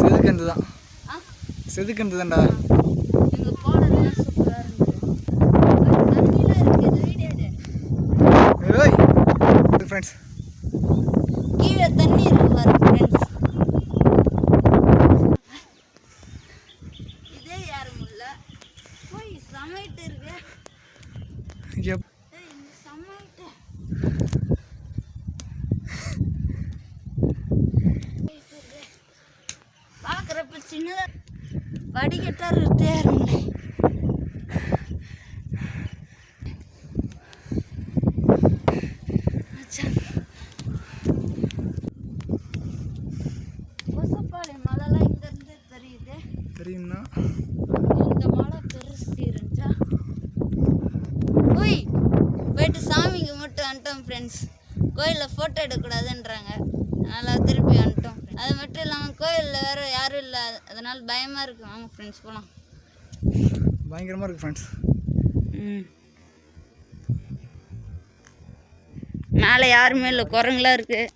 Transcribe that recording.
செதுக்கந்து தான். செதுக்கந்து தான்டா. ஃப்ரெண்ட்ஸ் கீழே தண்ணி இருக்கு பாரு ஃப்ரெண்ட்ஸ் இதே யாரும் இல்ல. போய் சமைட்டு இருக்கு. சமைட்டு பார்க்குறப்ப சின்னதா வடிகட்டா இருட்டே இருந்தேன் கொசப்பாளையம் மலைலாம் இங்கேருந்து தெரியுது? தெரியும்னா? இந்த மலை பெருசு இருந்துச்சா? ஓய் போயிட்டு சாமிக்கு மட்டும் வந்துட்டோம் ஃப்ரெண்ட்ஸ் கோயிலில் ஃபோட்டோ எடுக்கக்கூடாதுன்றாங்க. அதனால் திருப்பி வந்துட்டோம் அது மட்டும் இல்லாமல் கோயிலில் யாரும் இல்லை. அதனால் பயமாக இருக்கு. வாங்க ஃப்ரெண்ட்ஸ் போகலாம் பயங்கரமாக இருக்குது ஃப்ரெண்ட்ஸ் ம். மேலே யாருமே இல்லை. குரங்குலாம் இருக்குது